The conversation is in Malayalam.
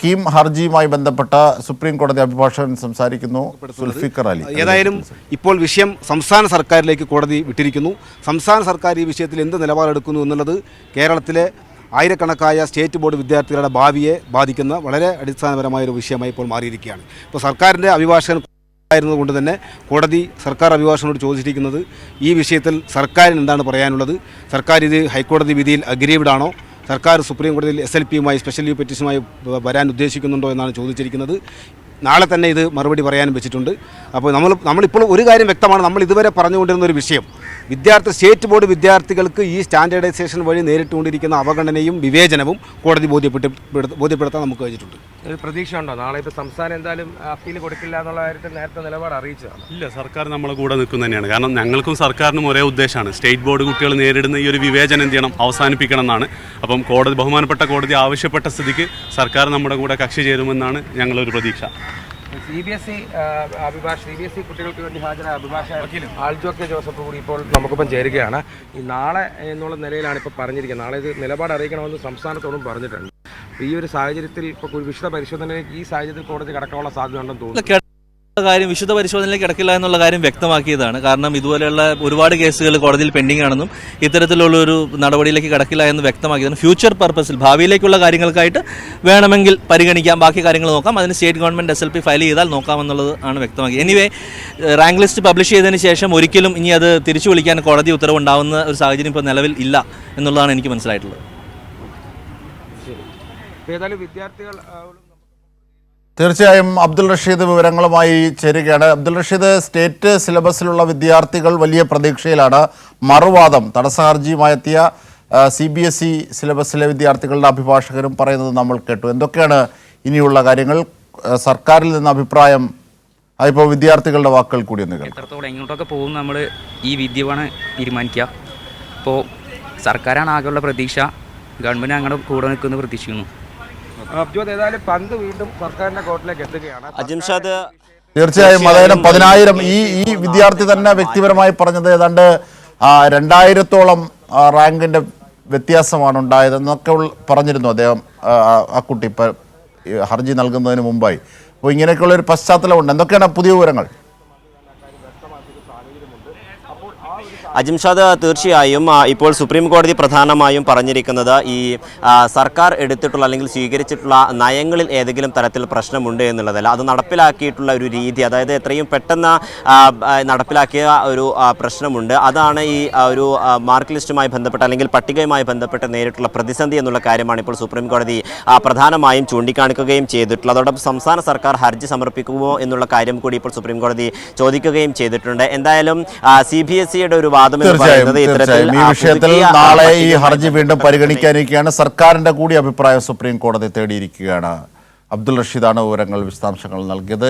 കീം ഹർജിയുമായി ബന്ധപ്പെട്ട സുപ്രീം കോടതി അഭിഭാഷകൻ സംസാരിക്കുന്നു സുൽഫിക്കർ അലി. ഏതായാലും ഇപ്പോൾ വിഷയം സംസ്ഥാന സർക്കാരിലേക്ക് കോടതി വിട്ടിരിക്കുന്നു. സംസ്ഥാന സർക്കാർ ഈ വിഷയത്തിൽ എന്ത് നിലപാടെടുക്കുന്നു എന്നുള്ളത് കേരളത്തിലെ ആയിരക്കണക്കായ സ്റ്റേറ്റ് ബോർഡ് വിദ്യാർത്ഥികളുടെ ഭാവിയെ ബാധിക്കുന്ന വളരെ അടിസ്ഥാനപരമായ ഒരു വിഷയമായി ഇപ്പോൾ മാറിയിരിക്കുകയാണ്. ഇപ്പോൾ സർക്കാരിന്റെ അഭിഭാഷകൻ ആയിരുന്നത് കൊണ്ട് തന്നെ കോടതി സർക്കാർ അഭിഭാഷകനോട് ചോദിച്ചിരിക്കുന്നത് ഈ വിഷയത്തിൽ സർക്കാരിന് എന്താണ് പറയാനുള്ളത്? സർക്കാർ ഇത് ഹൈക്കോടതി വിധിയിൽ അഗ്രീവ്ഡ് ആണോ? സർക്കാർ സുപ്രീം കോടതിയിൽ എസ് എൽ പിയുമായി സ്പെഷ്യൽ ലീവ് പെറ്റീഷനുമായി വരാൻ ഉദ്ദേശിക്കുന്നുണ്ടോ എന്നാണ് ചോദിച്ചിരിക്കുന്നത്. നാളെ തന്നെ ഇത് മറുപടി പറയാനും വെച്ചിട്ടുണ്ട്. അപ്പോൾ നമ്മൾ നമ്മളിപ്പോൾ ഒരു കാര്യം വ്യക്തമാണ്. നമ്മൾ ഇതുവരെ പറഞ്ഞുകൊണ്ടിരുന്ന ഒരു വിഷയം. വിദ്യാർത്ഥി സ്റ്റേറ്റ് ബോർഡ് വിദ്യാർത്ഥികൾക്ക് ഈ സ്റ്റാൻഡേർഡൈസേഷൻ വഴി നേരിട്ടുകൊണ്ടിരിക്കുന്ന അവഗണനയും വിവേചനവും കോടതി ബോധ്യപ്പെട്ട് ബോധ്യപ്പെടുത്താൻ നമുക്ക് കഴിഞ്ഞിട്ടുണ്ട്. ഒരു പ്രതീക്ഷ ഉണ്ടോ നാളെ ഇപ്പോൾ സംസ്ഥാനം എന്തായാലും അപ്പീൽ കൊടുക്കില്ല എന്നുള്ള കാര്യത്തിൽ നേരത്തെ നിലപാട് അറിയിച്ചതാണ്? ഇല്ല സർക്കാർ നമ്മളെ കൂടെ നിൽക്കുന്ന തന്നെയാണ്. കാരണം ഞങ്ങൾക്കും സർക്കാരിനും ഒരേ ഉദ്ദേശമാണ്. സ്റ്റേറ്റ് ബോർഡ് കുട്ടികൾ നേരിടുന്ന ഈ ഒരു വിവേചനം എന്ത് ചെയ്യണം? അവസാനിപ്പിക്കണം എന്നാണ് അപ്പം കോടതി ബഹുമാനപ്പെട്ട കോടതി ആവശ്യപ്പെട്ട സ്ഥിതിക്ക് സർക്കാർ നമ്മുടെ കൂടെ കക്ഷി ചേരുമെന്നാണ് ഞങ്ങളൊരു പ്രതീക്ഷ. സി ബി എസ് ഇ അഭിഭാഷ സി ബി എസ് ഇ കുട്ടികൾക്ക് വേണ്ടി ഹാജരായ അഭിഭാഷകൻ ആൾജോ കെ ജോസഫ് കൂടി ഇപ്പോൾ നമുക്കിപ്പം ചേരുകയാണ്. ഈ നാളെ എന്നുള്ള നിലയിലാണ് ഇപ്പോൾ പറഞ്ഞിരിക്കുന്നത്. നാളെ ഇത് നിലപാട് അറിയിക്കണമെന്ന് സംസ്ഥാനത്തോടും പറഞ്ഞിട്ടുണ്ട്. ഈ ഒരു സാഹചര്യത്തിൽ ഇപ്പോൾ വിശദ പരിശോധനയിലേക്ക് ഈ സാഹചര്യത്തിൽ കോടതി കടക്കാനുള്ള സാധ്യത ഉണ്ടെന്ന് തോന്നുന്നു. കാര്യം വിശുദ്ധ പരിശോധനയിലേക്ക് കിടക്കില്ല എന്നുള്ള കാര്യം വ്യക്തമാക്കിയതാണ്. കാരണം ഇതുപോലെയുള്ള ഒരുപാട് കേസുകൾ കോടതിയിൽ പെൻഡിംഗ് ആണെന്നും ഇത്തരത്തിലുള്ള ഒരു നടപടിയിലേക്ക് കിടക്കില്ല എന്ന് വ്യക്തമാക്കിയതാണ്. ഫ്യൂച്ചർ പർപ്പസിൽ ഭാവിയിലേക്കുള്ള കാര്യങ്ങൾക്കായിട്ട് വേണമെങ്കിൽ പരിഗണിക്കാം. ബാക്കി കാര്യങ്ങൾ നോക്കാം. അതിന് state government S L P file ചെയ്താൽ നോക്കാമെന്നുള്ളത് ആണ് വ്യക്തമാക്കിയത്. എനിവേ റാങ്ക് ലിസ്റ്റ് പബ്ലിഷ് ചെയ്തതിന് ശേഷം ഒരിക്കലും ഇനി അത് തിരിച്ചു വിളിക്കാൻ കോടതി ഉത്തരവുണ്ടാവുന്ന ഒരു സാഹചര്യം ഇപ്പോൾ നിലവിൽ ഇല്ല എന്നുള്ളതാണ് എനിക്ക് മനസ്സിലായിട്ടുള്ളത്. ഏതായാലും വിദ്യാർത്ഥികൾ തീർച്ചയായും അബ്ദുൾ റഷീദ് വിവരങ്ങളുമായി ചേരുകയാണ്. അബ്ദുൾ റഷീദ് സ്റ്റേറ്റ് സിലബസിലുള്ള വിദ്യാർത്ഥികൾ വലിയ പ്രതീക്ഷയിലാണ്. മറുവാദം തടസ്സഹർജിയുമായെത്തിയ സി ബി എസ് ഇ സിലബസിലെ വിദ്യാർത്ഥികളുടെ അഭിഭാഷകരും പറയുന്നത് നമ്മൾ കേട്ടു. എന്തൊക്കെയാണ് ഇനിയുള്ള കാര്യങ്ങൾ? സർക്കാരിൽ നിന്ന് അഭിപ്രായം അതിപ്പോൾ വിദ്യാർത്ഥികളുടെ വാക്കുകൾ കൂടി ഒന്ന് എത്രത്തോളം എങ്ങോട്ടൊക്കെ പോകും നമ്മൾ ഈ വിദ്യമാണ് തീരുമാനിക്കുക. അപ്പോൾ സർക്കാരാണ് ആകെയുള്ള പ്രതീക്ഷ. ഗവൺമെന്റ് ഞങ്ങളുടെ കൂടെ നിൽക്കുമെന്ന് പ്രതീക്ഷിക്കുന്നു. അബ്ജോദ് ഏതായാലും പന്ത് വീണ്ടും സർക്കാരിന്റെ കോർട്ടിലേക്ക് എത്തുകയാണ്. അജിംഷാദ് തീർച്ചയായും അതായത് പതിനായിരം ഈ ഈ വിദ്യാർത്ഥി തന്നെ വ്യക്തിപരമായി പറഞ്ഞത് ഏതാണ്ട് രണ്ടായിരത്തോളം റാങ്കിന്റെ വ്യത്യാസമാണ് ഉണ്ടായതെന്നൊക്കെ എന്നൊക്കെ പറഞ്ഞിരുന്നു അദ്ദേഹം ആ, ആ കുട്ടി. ഇപ്പൊ ഹർജി നൽകുന്നതിന് മുമ്പായി. അപ്പോൾ ഇങ്ങനെയൊക്കെയുള്ള ഒരു പശ്ചാത്തലമുണ്ട്. എന്തൊക്കെയാണ് പുതിയ വിവരങ്ങൾ? അജിംഷാദ് തീർച്ചയായും ഇപ്പോൾ സുപ്രീം കോടതി പ്രധാനമായും പറഞ്ഞിരിക്കുന്നത് ഈ സർക്കാർ എടുത്തിട്ടുള്ള അല്ലെങ്കിൽ സ്വീകരിച്ചിട്ടുള്ള നയങ്ങളിൽ ഏതെങ്കിലും തരത്തിൽ പ്രശ്നമുണ്ട് എന്നുള്ളതല്ല. അത് നടപ്പിലാക്കിയിട്ടുള്ള ഒരു രീതി അതായത് എത്രയും പെട്ടെന്ന് നടപ്പിലാക്കിയ ഒരു പ്രശ്നമുണ്ട്. അതാണ് ഈ ഒരു മാർക്ക് ലിസ്റ്റുമായി ബന്ധപ്പെട്ട് അല്ലെങ്കിൽ പട്ടികയുമായി ബന്ധപ്പെട്ട് നേരിട്ടുള്ള പ്രതിസന്ധി എന്നുള്ള കാര്യമാണ് ഇപ്പോൾ സുപ്രീം കോടതി പ്രധാനമായും ചൂണ്ടിക്കാണിക്കുകയും ചെയ്തിട്ടുള്ളത്. അതോടൊപ്പം സംസ്ഥാന സർക്കാർ ഹർജി സമർപ്പിക്കുമോ എന്നുള്ള കാര്യം കൂടി ഇപ്പോൾ സുപ്രീം കോടതി ചോദിക്കുകയും ചെയ്തിട്ടുണ്ട്. എന്തായാലും സി ബി എസ് സിയുടെ ഒരു വാദം തീർച്ചയായും തീർച്ചയായും. ഈ വിഷയത്തിൽ നാളെ ഈ ഹർജി വീണ്ടും പരിഗണിക്കാനിരിക്കുകയാണ്. സർക്കാരിന്റെ കൂടി അഭിപ്രായം സുപ്രീം കോടതി തേടിയിരിക്കുകയാണ്. അബ്ദുൾ റഷീദാണ് വിവരങ്ങൾ വിശദാംശങ്ങൾ നൽകിയത്.